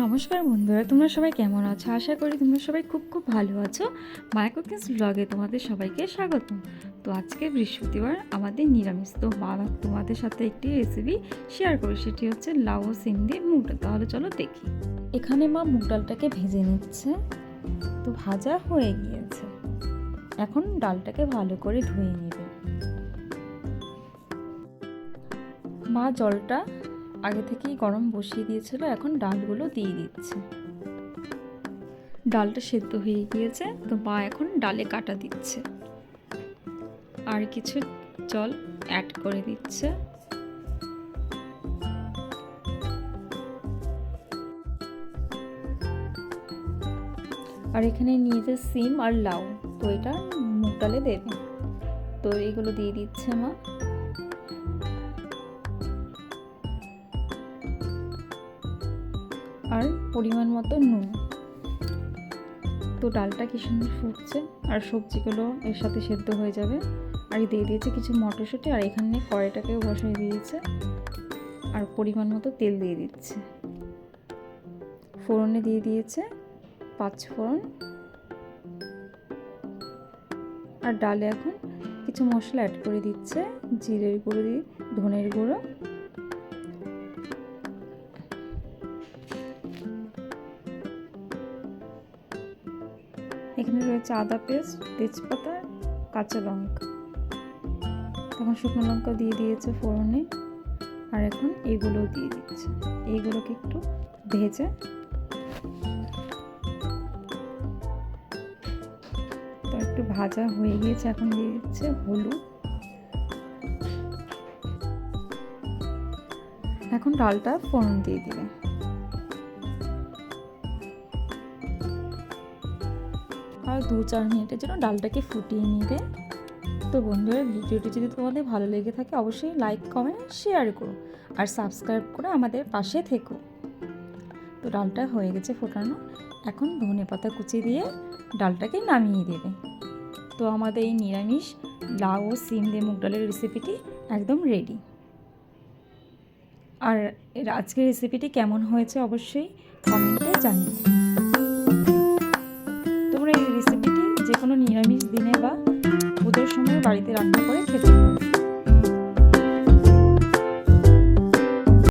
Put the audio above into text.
নমস্কার বন্ধুরা, তোমরা সবাই কেমন আছো? আশা করি তোমরা সবাই খুব খুব ভালো আছো। মাই কুকিংস ব্লগে তোমাদের সবাইকে স্বাগত তো আজকে বৃহস্পতিবার, আমাদের নিরামিষ। তো মা তোমাদের সাথে একটি রেসিপি শেয়ার করি সেটি হচ্ছে লাউ সিম দিয়ে মুগ ডাল। তাহলে চলো দেখি। এখানে মা মুগ ডালটাকে ভেজে নিচ্ছে। তো ভাজা হয়ে গিয়েছে। এখন ডালটাকে ভালো করে ধুয়ে নেবে। মা জলটা আগে থেকেই গরম বসিয়ে দিয়েছিল, এখন ডালগুলো দিয়ে দিচ্ছে। ডালটা সেদ্ধ হয়ে গিয়েছে, তো মা এখন ডালে কাটা দিচ্ছে। আর কিছু জল অ্যাড করে দিচ্ছে। আর এখানে নিয়েছে সিম আর লাউ, তো এটা মুগ ডালে দেবে। তো এগুলো দিয়ে দিচ্ছে মা। আর পরিমাণ মতো নুন। তো ডালটা কি সুন্দর ফুটছে, আর সবজিগুলো এর সাথে সেদ্ধ হয়ে যাবে। আর দিয়ে দিয়েছে কিছু মটরশুঁটি, আর এখানে কড়াইটাকেও বসাই দিয়েছে। আর পরিমাণ মতো তেল দিয়ে দিচ্ছে। ফোড়নে দিয়ে দিয়েছে পাঁচ ফোড়ন। আর ডালে এখন কিছু মশলা অ্যাড করে দিচ্ছে, জিরের গুঁড়ো দিয়ে ধনের গুঁড়ো। এখানে রয়েছে আদা পেস্ট, তেজপাতা, কাঁচা লঙ্কা। তখন শুকনো লঙ্কা দিয়ে দিয়েছে ফোড়নে, আর এখন এগুলোও দিয়ে দিচ্ছে। এইগুলোকে একটু ভেজে তো একটু ভাজা হয়ে গিয়েছে, এখন দিয়ে দিচ্ছে হলুদ। এখন ডালটা ফোড়ন দিয়ে দিবে। আর দু চার মিনিটের জন্য ডালটাকে ফুটিয়ে নিবে তো বন্ধুরা, ভিডিওটি যদি তোমাদের ভালো লেগে থাকে, অবশ্যই লাইক কমেন্ট শেয়ার করো আর সাবস্ক্রাইব করে আমাদের পাশে থেকো। তো ডালটা হয়ে গেছে ফোটানো। এখন ধনে পাতা কুচি দিয়ে ডালটাকে নামিয়ে দেবে। তো আমাদের এই নিরামিষ লাউ ও সিম দিয়ে মুগ ডালের রেসিপিটি একদম রেডি আর আজকের রেসিপিটি কেমন হয়েছে অবশ্যই কমেন্টে জানিয়ে estar interactuando.